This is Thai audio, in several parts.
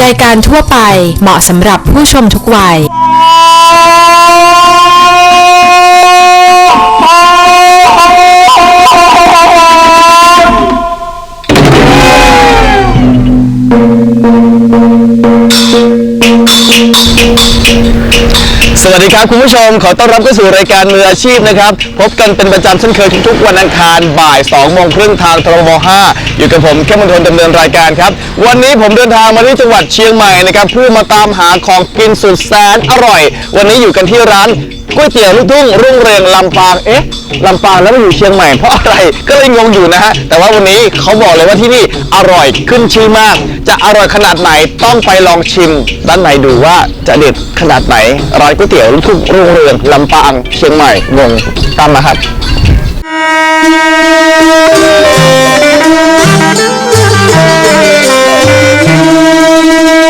รายการทั่วไปเหมาะสำหรับผู้ชมทุกวัย สวัสดีครับคุณผู้ชมขอต้อนรับเข้าสู่รายการมืออาชีพนะครับพบกันเป็นประจำเช่นเคยทุกๆวันอังคารบ่าย2โมงครึ่งทางทรบ5อยู่กับผมแค่มณฑลดำเนินรายการครับ วันนี้ผมเดินทางมาที่จังหวัดเชียงใหม่นะครับเพื่อมาตามหาของกินสุดแสนอร่อย วันนี้อยู่กันที่ร้าน ก๋วยเตี๋ยวลูกทุ่งรุ่งเรืองลำปาง เอ๊ะลำปางแล้วมาอยู่เชียงใหม่เพราะอะไร ก็เลยงงอยู่นะฮะ แต่ว่าวันนี้เขาบอกเลยว่าที่นี่อร่อยขึ้นชื่อมาก จะอร่อยขนาดไหนต้องไปลองชิม ด้านในดูว่าจะเด็ดขนาดไหน ร้านก๋วยเตี๋ยวลูกทุ่งรุ่งเรืองลำปางเชียงใหม่งงตามมาครับนี่ไ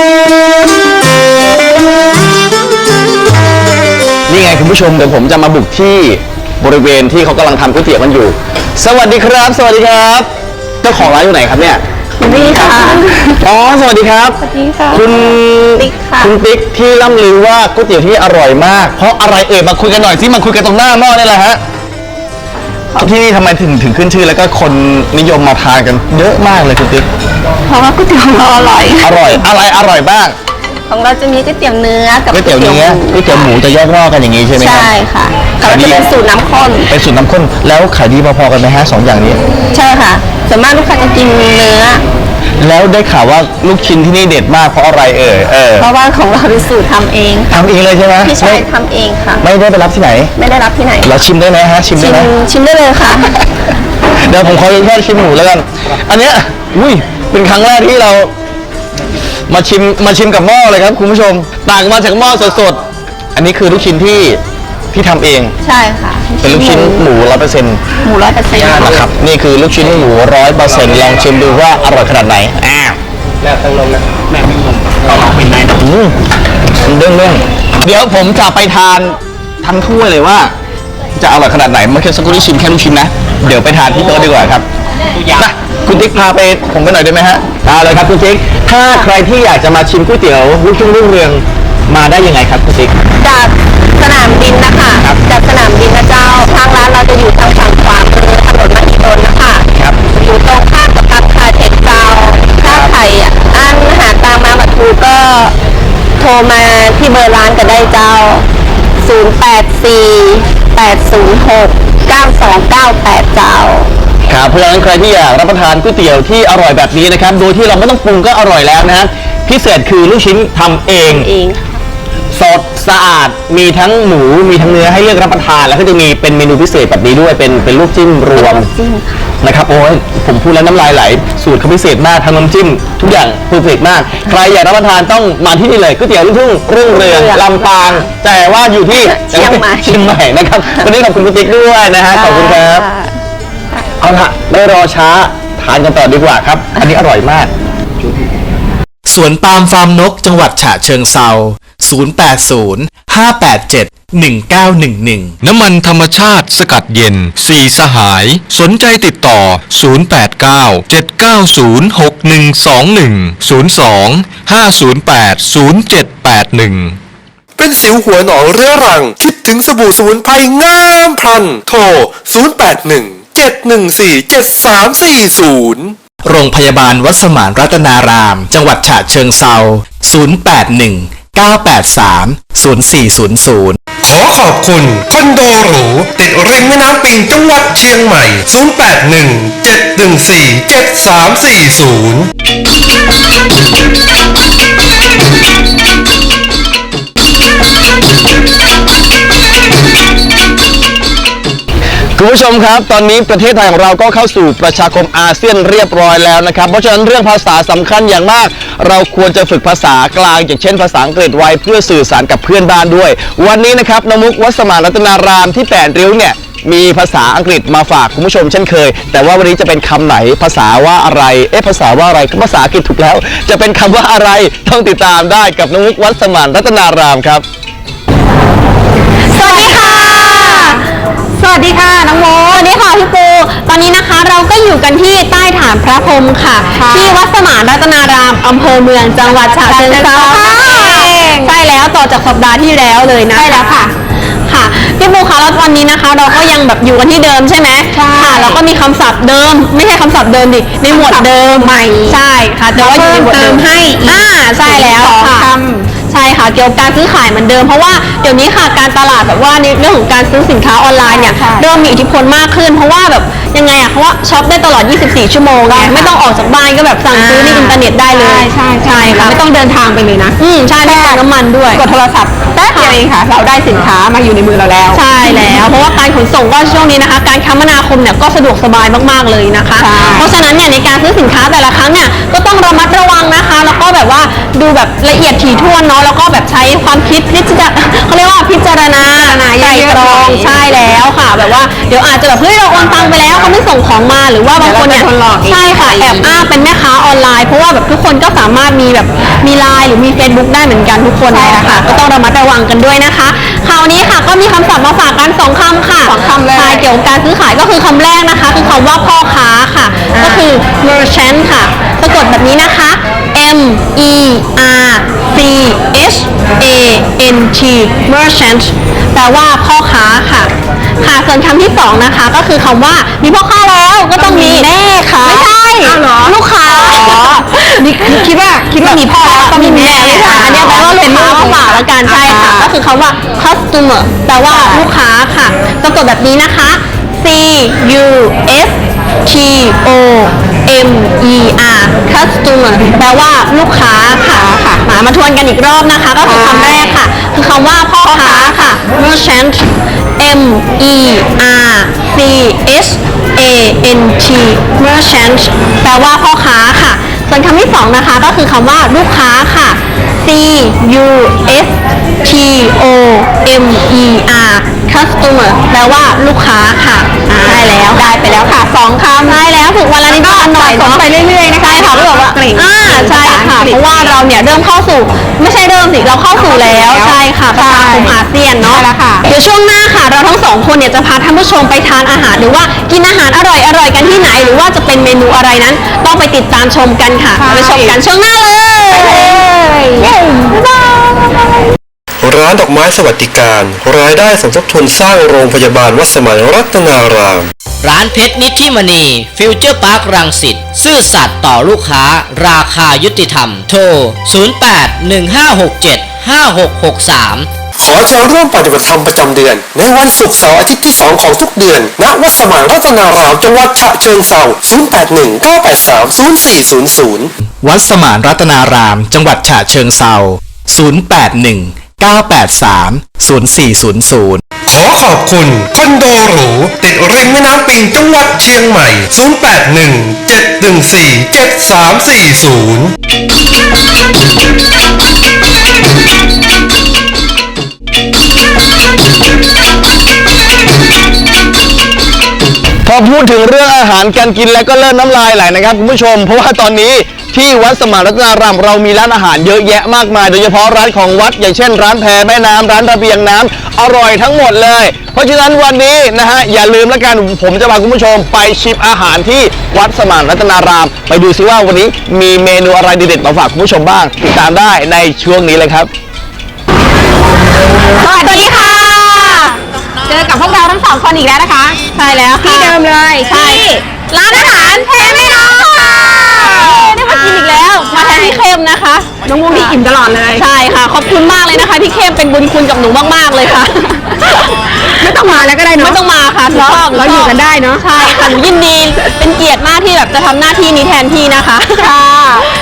ผู้ชมเดี๋ยวผมจะมาบุกที่บริเวณที่เขากำลังทำก๋วยเตี๋ยวกันอยู่ สวัสดีครับ สวัสดีครับ เจ้าของร้านอยู่ไหนครับเนี่ยนี่ค่ะ อ๋อสวัสดีครับ สวัสดีค่ะ คุณติ๊กค่ะ คุณติ๊กที่ล่ำลือว่าก๋วยเตี๋ยวที่อร่อยมาก เพราะอะไรเอ่ยมาคุยกันหน่อยสิมาคุยกันตรงหน้าหม้อนี่แหละฮะที่นี่ทำไมถึงถึงขึ้นชื่อแล้วก็คนนิยมมาทานกันเยอะมากเลยคุณติ๊กเพราะว่าก๋วยเตี๋ยวของเราอร่อย อร่อยอะไรอร่อยบ้าง ของเราจะมีก๋วยเตี๋ยวเนื้อกับก๋วยเตี๋ยวเนื้อก๋วยเตี๋ยวหมูจะแยกหม้อกันอย่างนี้ใช่ไหมครับใช่ค่ะแต่ว่าจะเป็นสูตรน้ำข้นเป็นสูตรน้ำข้นแล้วขายดีพอๆกันไหมฮะสองอย่างนี้ ใช่ค่ะส่วนมากลูกค้าจะกินเนื้อแล้วได้ข่าวว่าลูกชิ้นที่นี่เด็ดมากเพราะอะไรเอ่ยเออเพราะว่าของเราเป็นสูตรทำเองทำเองเลยใช่ไหมพี่ชายไม่ทำเองค่ะ ไม่ได้ไปรับที่ไหน ไม่ได้รับที่ไหนเราชิมได้ไหมฮะชิมชิได้มไหมชิมได้เลยค่ะ เดี๋ยวผมขอแค่ชิมหมูแล้วกัน อันเนี้ยอุ้ยเป็นครั้งแรกที่เรา มาชิมมาชิมกับหม้อเลยครับคุณผู้ชมต่างมาจากหม้อสดๆ อันนี้คือลูกชิ้นที่ที่ทำเอง ใช่ค่ะเป็นลูกชิ้นหมูร้อยเปอร์เซ็นต์หมูร้อยเปอร์เซ็นต์นะครับนี่คือลูกชิ้นหมูร้อยเปอร์เซ็นต์ลองชิมดูว่าอร่อยขนาดไหนอ่าแม่ตั้งลมนะแม่ไม่ลมเราลองเป็นไหมอืมเรื่องเรื่องเดี๋ยวผมจะไปทานทั้งถ้วยเลยว่า จะอร่อยขนาดไหนเมื่อกี้สักครู่ที่ชิมแค่ลูกชิ้นนะเดี๋ยวไปทานที่โต๊ะดีกว่าครับนะคุณติ๊กพาไปผมไปหน่อยได้ไหมฮะ ได้เลยครับคุณติ๊กถ้าใครที่อยากจะมาชิมก๋วยเตี๋ยวลูกชิ้นรุ่งเรืองมาได้ยังไงครับคุณติ๊ก จากสนามบินนะคะครับ จากสนามบินนะเจ้าทางร้านเราจะอยู่ทางฝั่งขวามือถนนมหิดลนะคะครับ อยู่ตรงข้ามกับปั๊มคาเทคเจ้าถ้าใครอะอันหาตามมาบัตรทูก็โทรมาที่เบอร์ร้านก็ได้เจ้า 084 806 9298 เจ้า ครับเพราะฉะนั้นใครที่อยากรับประทานก๋วยเตี๋ยวที่อร่อยแบบนี้นะครับ โดยที่เราไม่ต้องปรุงก็อร่อยแล้วนะฮะพิเศษคือลูกชิ้นทำเอง เองสดสะอาดมีทั้งหมูมีทั้งเนื้อให้เลือกรับประทานแล้วก็จะมีเป็นเมนูพิเศษแบบนี้ด้วยเป็นเป็นลูกจิ้มรวมจิ้มค่ะ นะครับโอ้ยผมพูดแล้วน้ำลายไหล สูตรเขาพิเศษมากทั้งน้ำจิ้ม ทุกอย่างเพอร์เฟกมาก ใครอยากรับประทานต้องมาที่นี่เลยก๋วยเตี๋ยวลูกทุ่งรุ่งเรืองลำปาง แต่ว่าอยู่ที่เชียงใหม่ เชียงใหม่นะครับวันนี้ขอบคุณคุณติ๊กด้วยนะฮะขอบคุณครับ เอาละไม่รอช้าทานกันต่อดีกว่าครับ อันนี้อร่อยมาก สวนปาล์มฟาร์มนกจังหวัดฉะเชิงเซา080 587 1911 น้ำมันธรรมชาติสกัดเย็นสี่สหาย สนใจติดต่อ 089 790 6121 02 508 0781 เป็นสิวหัวหนองเรื้อรัง คิดถึงสบู่สมุนไพรงามพลัน โทร 081 714 7340 โรงพยาบาลวัดสมานรัตนาราม จังหวัดฉะเชิงเซา081 983 0400ขอขอบคุณ คอนโดหรู ติดริมแม่น้ำปิงจังหวัดเชียงใหม่ 081 คุณผู้ชมครับ ตอนนี้ประเทศไทยของเราก็เข้าสู่ประชาคมอาเซียนเรียบร้อยแล้วนะครับ เพราะฉะนั้นเรื่องภาษาสำคัญอย่างมาก เราควรจะฝึกภาษากลาง อย่างเช่นภาษาอังกฤษไว้เพื่อสื่อสารกับเพื่อนบ้านด้วย วันนี้นะครับนมุกวัสมานรัตนารามที่แปดริ้วเนี่ยมีภาษาอังกฤษมาฝากคุณผู้ชมเช่นเคย แต่ว่าวันนี้จะเป็นคำไหนภาษาว่าอะไร เอ๊ะภาษาว่าอะไรภาษาอังกฤษถูกแล้ว จะเป็นคำว่าอะไรต้องติดตามได้กับนมุกวัสมานรัตนารามครับ สวัสดีค่ะ สวัสดีค่ะน้องโมสวัสดีค่ะพี่ปู ตอนนี้นะคะเราก็อยู่กันที่ใต้ฐานพระพรหมค่ะ ที่วัดสมานรัตนารามอำเภอเมืองจังหวัดฉะเชิงเทราค่ะใช่แล้วต่อจากสัปดาห์ที่แล้วเลยนะใช่แล้วค่ะ ค่ะพี่ปูคะแล้ววันนี้นะคะ เราก็ยังแบบอยู่กันที่เดิมใช่ไหมใช่ค่ะแล้วก็มีคำศัพท์เดิม ไม่ใช่คำศัพท์เดิมดิในหมวดเดิมใหม่ใช่ค่ะแต่ว่าอยู่ในหมวดเดิมให้อ่าใช่แล้วค่ะ ใช่ค่ะเกี่ยวกับการซื้อขายเหมือนเดิมเพราะว่าเดี๋ยวนี้ค่ะการตลาดแบบว่าในเรื่องของการซื้อสินค้าออนไลน์เนี่ยเริ่มมีอิทธิพลมากขึ้น เพราะว่าแบบยังไงอะเพราะว่าช็อปได้ตลอด 24 ชั่วโมงไงไม่ต้องออกจากบ้านก็แบบสั่งซื้อในอินเทอร์เน็ตได้เลยใช่ใช่ค่ะไม่ต้องเดินทางไปเลยนะอืมใช่ไม่ต้องน้ำมันด้วยกดโทรศัพท์แป๊บเดียวเองค่ะ เราได้สินค้ามาอยู่ในมือเราแล้ว ใช่แล้วเพราะว่าการขนส่งก็ช่วงนี้นะคะ การคมนาคมเนี่ยก็สะดวกสบายมากๆเลยนะคะใช่เพราะฉะนั้นเนี่ยในการซื้อสินค้าแต่ละครั้งเนี่ยก็ต้องระมัดระวังนะคะ แล้วก็แบบว่า ดูแบบละเอียดถี่ถ้วนเนาะแล้วก็แบบใช้ความคิดพิจารเขาเรียกว่าพิจารณาไตรตรองใช่แล้วค่ะ แบบว่าเดี๋ยวอาจจะแบบเฮ้ยเราโอนตังไปแล้วเขาไม่ส่งของมาหรือว่าบางคนเนี่ยเดี๋ยวเราจะโดนหลอกอีกใช่ค่ะแอบอ้างเป็นแม่ค้าออนไลน์เพราะว่าแบบทุกคนก็สามารถมีแบบมีไลน์หรือมี Facebook ได้เหมือนกันทุกคนเลยค่ะก็ต้องระมัดระวังกันด้วยนะคะคราวนี้ค่ะก็มีคำศัพท์มาฝากกันสองคำค่ะสองคำเลยใช่เกี่ยวกับการซื้อขายก็คือคำแรกนะคะ คือคำว่าพ่อค้าค่ะ ก็คือ merchant ค่ะสะกดแบบนี้นะคะ M E R C H A N T merchant แปลว่าพ่อค้าค่ะ ค่ะ ส่วนคำที่สองนะคะก็คือคำว่า มีพ่อค้าแล้วก็ต้องมีแม่ค้าไม่ใช่อ้าวเหรอ ลูกค้านี่คิดว่าคิดว่ามีพ่อแล้วก็มีแม่ไม่ใช่อันนี้แปลว่าลูกค้ามากกว่าละกันใช่ค่ะ ก็คือคำว่า customer แปลว่าลูกค้าค่ะสะกดแบบนี้นะคะ C U S T O M E R customer แปลว่าลูกค้าค่ะค่ะ มามาทวนกันอีกรอบนะคะ ก็คือคำแรกค่ะ คือคำว่าพ่อค้าค่ะ merchant M E R C H A N T merchant แปลว่าพ่อค้าค่ะ ส่วนคำที่สองนะคะ ก็คือคำว่าลูกค้าค่ะ C U S T O M E R customer แปลว่าลูกค้าค่ะได้แล้วได้ไปแล้วค่ะสองคำได้แล้วฝึกวันละนิดวันละหน่อยเนาะไปเรื่อยๆนะคะใช่ค่ะก็แบบว่าเกรดอ่าใช่ค่ะเพราะว่าเราเนี่ยเริ่มเข้าสู่ ไม่ใช่เริ่มสิเราเข้าสู่แล้วใช่ค่ะประชาคมอาเซียนเนาะใช่แล้วค่ะเดี๋ยวช่วงหน้าค่ะ เราทั้งสองคนเนี่ยจะพาท่านผู้ชมไปทานอาหารหรือว่ากินอาหารอร่อยอร่อยๆกันที่ไหน หรือว่าจะเป็นเมนูอะไรนั้น ต้องไปติดตามชมกันค่ะไปชมกันช่วงหน้าเลยานดอกไม้สวัสดิการ รายได้สมทบทุนสร้างโรงพยาบาลวัดสมานรัตนาราม ร้านเพชรนิธิมณีฟิวเจอร์พาร์ครังสิตซื่อสัตย์ต่อลูกค้า ราคายุติธรรม โทร 0815675663ขอเชิญร่วมปฏิบัติธรรมประจำเดือน ในวันศุกร์เสาร์อาทิตย์ที่ 2 ของทุกเดือน ณ วัดสมานรัตนารามจังหวัดฉะเชิงเทรา0819830400 วัดสมานรัตนาราม จังหวัดฉะเชิงเซา081 983 0400ขอขอบคุณคอนโดหรู ติดริมแม่น้ำปิงจังหวัดเชียงใหม่ 0817147340 พอพูดถึงเรื่องอาหารการกินแล้วก็เริ่มน้ำลายไหลนะครับคุณผู้ชม เพราะว่าตอนนี้ ที่วัดสมานรัตนารามเรามีร้านอาหารเยอะแยะมากมาย โดยเฉพาะร้านของวัด อย่างเช่น ร้านแพแม่น้ำร้านระเบียงน้ำอร่อยทั้งหมดเลย เพราะฉะนั้นวันนี้นะฮะอย่าลืมแล้วกันผมจะพาคุณผู้ชมไปชิมอาหารที่วัดสมานรัตนาราม ไปดูซิว่าวันนี้มีเมนูอะไรเด็ดๆมาฝากคุณผู้ชมบ้าง ติดตามได้ในช่วงนี้เลยครับ สวัสดีค่ะ เจอกับพวกเราทั้งสองคนอีกแล้วนะคะ ใช่แล้วค่ะที่เดิมเลย ใช่ ร้านอาหารแพไม่น้องค่ะ ได้มากินอีกแล้ว มาแทนพี่เข้มนะคะ น้องมุกนี่อิ่มตลอดเลย ใช่ค่ะ ขอบคุณมากเลยนะคะ พี่เข้มเป็นบุญคุณกับหนูมากๆเลยค่ะ ไม่ต้องมาแล้วก็ได้เนาะ ไม่ต้องมาค่ะหนูชอบหเราชบอยู่กันได้เนอะใช่ค่ะหนูยินดี เป็นเกียรติมากที่แบบจะทำหน้าที่นี้แทนพี่นะคะ ค่ะ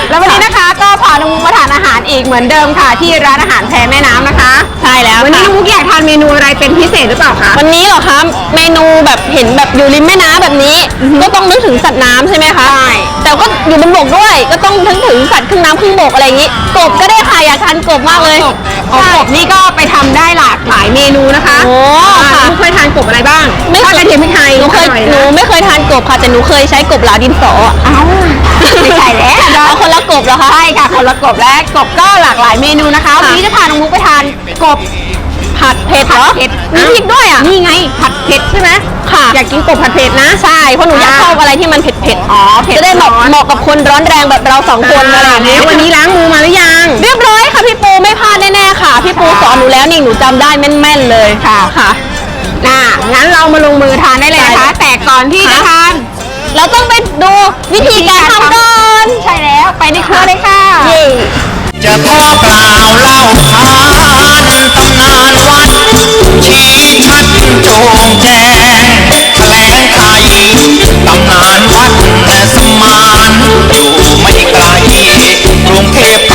แล้ววันนี้นะคะก็ พาน้องมุกมาทานอาหารอีกเหมือนเดิมค่ะ ที่ร้านอาหารแพแม่น้ำนะคะ ใช่แล้ววันนี้ค่ะ น้องมุกอยากทานเมนูอะไรเป็นพิเศษหรือเปล่าคะ วันนี้เหรอคะเมนูแบบเห็นแบบอยู่ริมแม่น้ำแบบนี้ ก็ต้องนึกถึงสัตว์น้ำใช่ไหมคะใช่แต่ก็อยู่บนบกด้วย ก็ต้องนึกถึงสัตว์ครึ่งน้ำครึ่งบกอะไรอย่างนี้ กบก็ได้ค่ะอยากทานกบมากเลย อ๋อกบนี่ก็ไปทำได้หลากหลายเมนูนะคะโอ้อ่าค่ะมุกเคยทานกบอะไรบ้างไม่ทอดกระเทียมพริกไทยหนูเคยอร่อหนูนะไม่เคยทานกบค่ะแต่หนูเคยใช้กบหลาดินสออะเอ้าไม่ใช่แล้วเอาคนละกบเหรอคะใช่ค่ะคนละกบและกบก็หลากหลายเมนูนะคะวันนี้จะพาน้องมุกไปทานกบผัดเผ็ดเหรอเผ็ดมีพริกด้วยอะนี่ไงผัดเผ็ดใช่ไหมค่ะอยากกินกบผัดเผ็ดนะ ใช่เพราะหนูอยากชอบอะไรที่มันเผ็ดเผ็ดๆอ๋อเผ็ดจะได้เหมาะร้อน เหมาะกับคนร้อนแรงแบบเราสองคนอะไรอย่างแล้เงี้วยวันนี้ล้างมือมาหรือยัง นหนูแล้วนี่หนูจำได้แม่นๆเลยค่ะค่ะ น่ะงั้นเรามาลงมือทานได้เลยนะคะ แต่ก่อนที่จะทาน เราต้องไปดูวิธีการทำก่อนใช่แล้วไปในครัวเลยค่ะ เย่จะขอกล่าวเล่าขานตำนานวัดชี้ชัดโจงแจ้งแถลงไขตำนานวัดแต่สมานอยู่ไม่ไกลกรุงเทพไป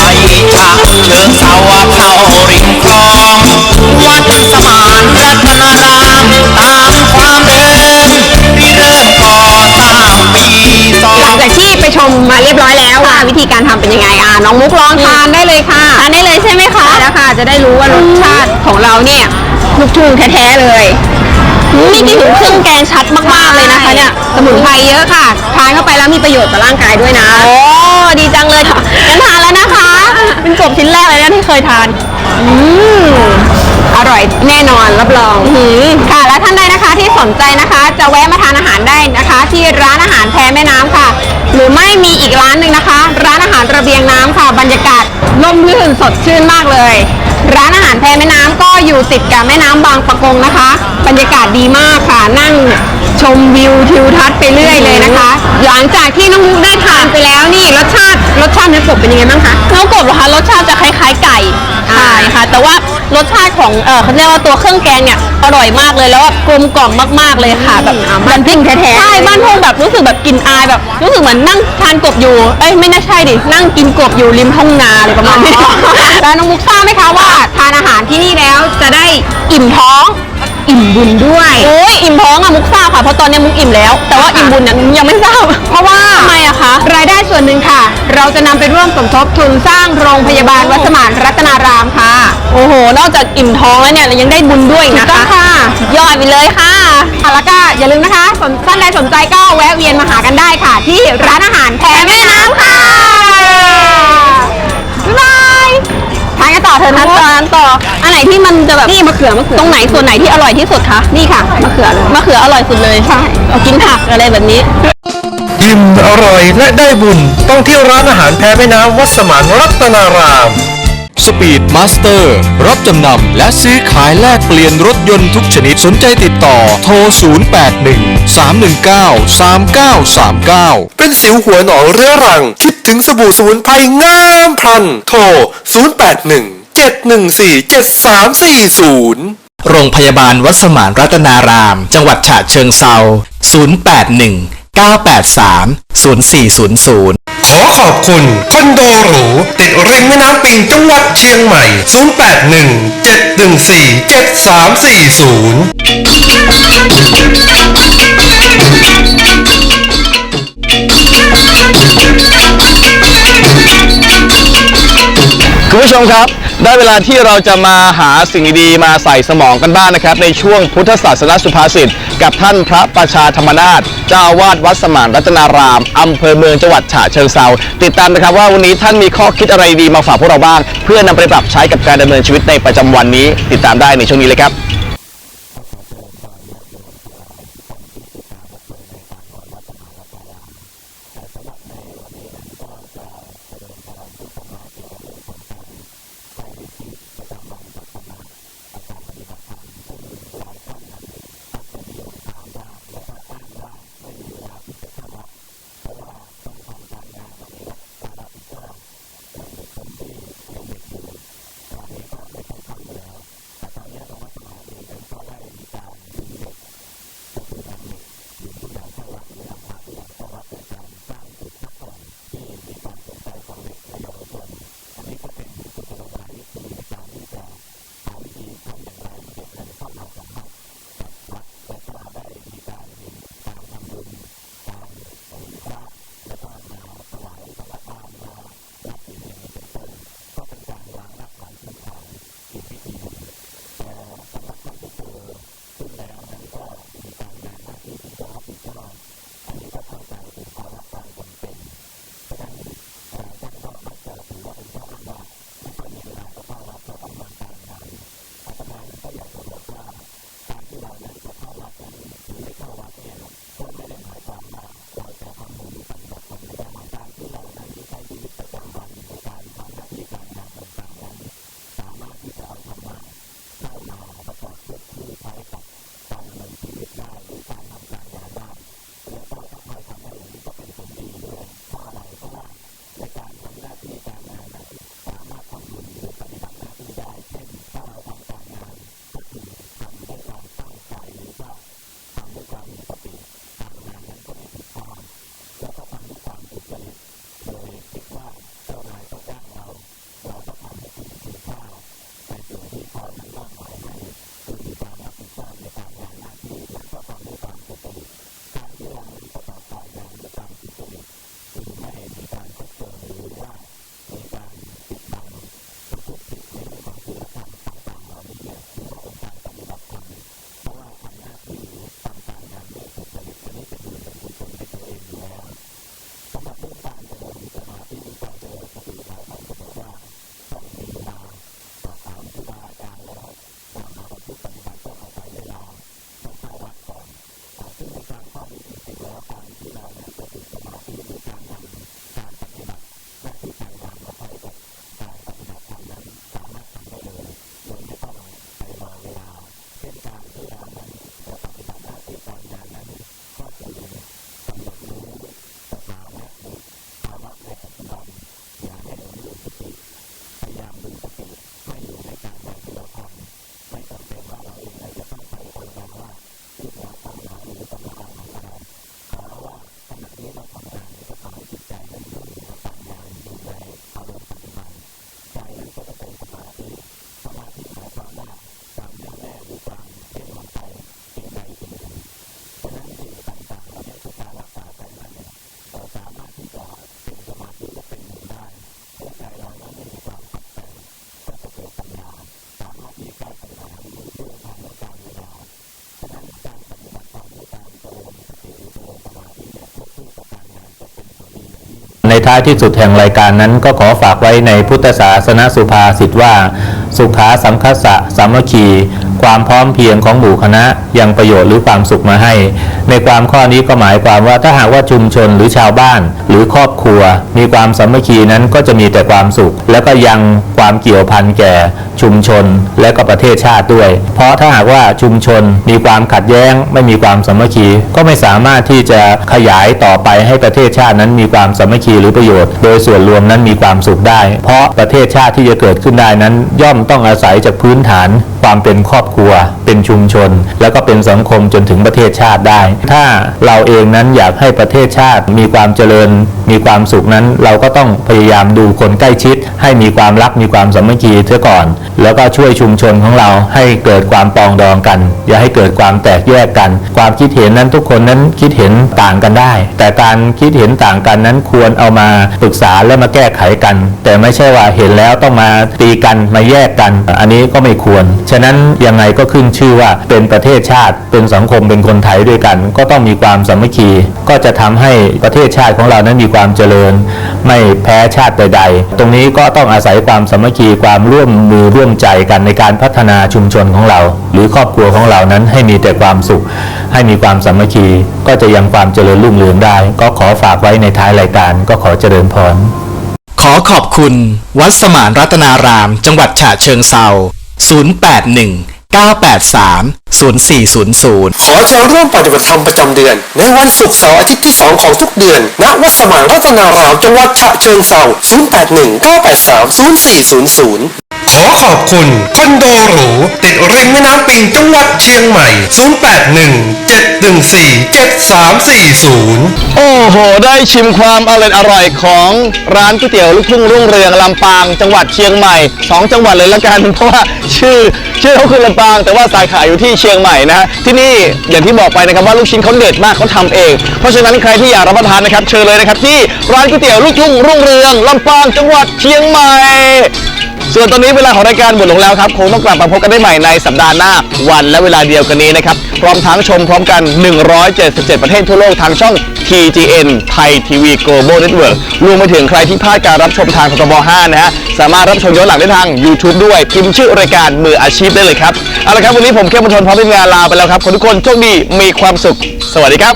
ฉะเชิงเซาเข้าริมคลอง นยังไงอะน้องมุกลองทานได้เลยค่ะทานได้เลยใช่ไหมคะใช่แล้วค่ะจะได้รู้ว่ารสชาติของเราเนี่ยลูกทุ่งแท้ๆเลยนี่กลินถึงเครื่องแกงชัดมากๆเลยนะคะเนี่ยสมุนไพรเยอะค่ะทานเข้าไปแล้วมีประโยชน์ต่อร่างกายด้วยนะโอ้ดีจังเลยค่ะงั้นทานแล้วนะคะ เป็นกบชิ้นแรกเลยนะที่เคยทานอืมอร่อยแน่นอนรับรองค่ะ และท่านใดนะคะที่สนใจนะคะ จะแวะมาทานอาหารได้นะคะ ที่ร้านอาหารแพแม่น้ำค่ะ หรือไม่มีอีกร้านหนึ่งนะคะ ร้านอาหารระเบียงน้ำค่ะ บรรยากาศร่มรื่นสดชื่นมากเลย ร้านอาหารแพแม่น้ำก็อยู่ติดกับแม่น้ำบางปะกงนะคะ บรรยากาศดีมากค่ะ นั่งชมวิวทิวทัศน์ไปเรื่อยเลยนะคะ หลังจากที่น้องมุกได้ทานไปแล้วนี่รสชาติรสชาติเนื้อกบเป็นยังไงบ้างคะ เนื้อกบเหรอคะรสชาติจะคล้ายๆไก่อ่าใช่ค่ะ แต่ว่า รสชาติของเออเขาเรียกว่าตัวเครื่องแกงเนี่ยอร่อยมากเลยแล้วแบบกลมกล่อมมากๆเลยค่ะแบบอ่าบ้านทุ่งแท้ๆใช่บ้านทุ่งแบบรู้สึกแบบกลินอายแบบรู้สึกเหมือนนั่งทานกบอยู่เอ้ยไม่น่าใช่ดินั่งกินกบอยู่ริมทุ่งนาอะไรประมาณนี้แล้วน้องมุกทราบไหมคะว่าทานอาหารที่นี่แล้วจะได้อิ่มท้อง อิ่มบุญด้วย โอ้ยอิ่มท้องอะมุกทราบค่ะเพราะตอนนี้มุกอิ่มแล้ว แต่ว่าอิ่มบุญเนี่ยยังไม่ทราบ เพราะว่าทำไมอะคะรายได้ส่วนหนึ่งค่ะ เราจะนำไปร่วมสมทบทุนสร้างโรงพยาบาลวัดสมานรัตนารามค่ะ โอ้โห นอกจากอิ่มท้องแล้วเนี่ยยังได้บุญด้วยอีกถูนะกต้องคะค่ะยอดไปเลยค่ะ ค่ะแล้วก็อย่าลืมนะคะสนท่านใดสนใจก็แวะเวียนมาหากันได้ค่ะ ที่ร้านอาหารแพแม่น้ำค่ะ บ๊ายบายทานกัน ต่อเถอะอันะนต่ออันต่อ อันไหนที่มันจะแบบนี่มะเขือมะเขือตรงไหนส่วนไหนที่อร่อยที่สุดคะนี่ค่ะมะเขือเลยมะเขืออร่อยสุดเลยใช่เอากินผักอะไรแบบนี้ อิ่มอร่อยและได้บุญต้องที่ร้านอาหารแพแม่น้ำวัดสมานรัตนาราม สปีดมาสเตอร์ รับจำนำและซื้อขายแลกเปลี่ยนรถยนต์ทุกชนิดสนใจติดต่อ โทร 081 319 3939 เป็นสิวหัวหนองเรื้อรังคิด ถึงสบู่สมุนไพรงามพลัน โทร 081 714 7340โรงพยาบาลวัดสมานรัตนาราม จังหวัดฉะเชิงเซา 081 983 0400ขอขอบคุณคอนโดหรูติดริมแม่น้ำปิงจังหวัดเชียงใหม่ 081 714 7340 คุณผู้ชมครับ ได้เวลาที่เราจะมาหาสิ่งดีๆมาใส่สมองกันบ้างนะครับ ในช่วงพุทธศาสนสุภาษิตกับท่านพระประชาธรรมนาถเจ้าวาดวัดสมานรัตนารามอำเภอเมืองจังหวัดฉะเชิงเซาติดตามนะครับว่าวันนี้ท่านมีข้อคิดอะไรดีมาฝากพวกเราบ้าง เพื่อนำไปปรับใช้กับการดำเนินชีวิตในประจำวันนี้ ติดตามได้ในช่วงนี้เลยครับ ท้ายที่สุดแห่งรายการนั้นก็ขอฝากไว้ในพุทธศาสนสุภาษิตว่า สุขาสังคสะสามัคคี ความพร้อมเพียงของหมู่คณะยังประโยชน์หรือความสุขมาให้ ในความข้อนี้ก็หมายความว่าถ้าหากว่าชุมชนหรือชาวบ้าน รือครอบครัว มีความสามัคคีนั้นก็จะมีแต่ความสุข แล้วก็ยังความเกี่ยวพันแก่ชุมชนและก็ประเทศชาติด้วย เพราะถ้าหากว่าชุมชนมีความขัดแย้ง ไม่มีความสามัคคี ก็ไม่สามารถที่จะขยายต่อไปให้ประเทศชาตินั้นมีความสามัคคีหรือประโยชน์ โดยส่วนรวมนั้นมีความสุขได้ เพราะประเทศชาติที่จะเกิดขึ้นได้นั้น ย่อมต้องอาศัยจากพื้นฐาน ความเป็นครอบครัว เป็นชุมชน แล้วก็เป็นสังคมจนถึงประเทศชาติได้ ถ้าเราเองนั้นอยากให้ประเทศชาติมีความเจริญมีความสุขนั้น เราก็ต้องพยายามดูคนใกล้ชิด ให้มีความรักมีความสามัคคีเสียก่อน แล้วก็ช่วยชุมชนของเราให้เกิดความปองดองกัน อย่าให้เกิดความแตกแยกกัน ความคิดเห็นนั้นทุกคนนั้นคิดเห็นต่างกันได้ แต่การคิดเห็นต่างกันนั้นควรเอามาปรึกษาและมาแก้ไขกัน แต่ไม่ใช่ว่าเห็นแล้วต้องมาตีกันมาแยกกัน อันนี้ก็ไม่ควร ฉะนั้นยังไงก็ขึ้นชื่อว่าเป็นประเทศชาติ เป็นสังคมเป็นคนไทยด้วยกัน ก็ต้องมีความสามัคคีก็จะทำให้ประเทศชาติของเรานั้นมีความเจริญ ไม่แพ้ชาติใดๆ ตรงนี้ก็ต้องอาศัยความสามัคคีความร่วมมือร่วมใจกันในการพัฒนาชุมชนของเรา หรือครอบครัวของเรานั้นให้มีแต่ความสุข ให้มีความสามัคคีก็จะยังความเจริญรุ่งเรืองได้ ก็ขอฝากไว้ในท้ายรายการก็ขอเจริญพรขอขอบคุณ วัดสมานรัตนาราม จังหวัดฉะเชิงเซา081 983 0400 ขอเชิญร่วมปฏิบัติธรรมประจำเดือน ในวันศุกร์เสาร์อาทิตย์ที่ 2 ของทุกเดือน ณ วัดสมานรัตนารามจังหวัดฉะเชิงเซา0819830400 ขอขอบคุณ คอนโดหรู ติดริมแม่น้ำปิงจังหวัดเชียงใหม่ 0817147340โอ้โห ได้ชิมความอร่อยอร่อยของร้านก๋วยเตี๋ยวลูกทุ่งรุ่งเรืองลำปางจังหวัดเชียงใหม่สองจังหวัดเลยละกันเพราะว่าชื่อชื่อเขาคือลำปางแต่ว่าสาขาอยู่ที่เชียงใหม่นะฮะที่นี่อย่างที่บอกไปนะครับว่าลูกชิ้นเขาเด็ดมากเขาทำเอง เพราะฉะนั้นใครที่อยากรับประทานนะครับเชิญเลยนะครับที่ร้านก๋วยเตี๋ยวลูกทุ่งรุ่งเรืองลำปางจังหวัดเชียงใหม่ ส่วนตอนนี้เวลาของรายการหมดลงแล้วครับคงต้องกลับมาพบกันได้ใหม่ในสัปดาห์หน้าวันและเวลาเดียวกันนี้นะครับพร้อมทั้งชมพร้อมกัน 177 ประเทศทั่วโลกทางช่อง TGN ไทยทีวี Global Network รวมไปถึงใครที่พลาดการรับชมทางททบ5นะฮะสามารถรับชมย้อนหลังได้ทาง YouTube ด้วยพิมพ์ชื่อรายการมืออาชีพได้เลยครับเอาละครับวันนี้ผมเข้มมนทนพร้อมทีมงานลาไปแล้วครับขอทุกคนโชคดีมีความสุข สวัสดีครับ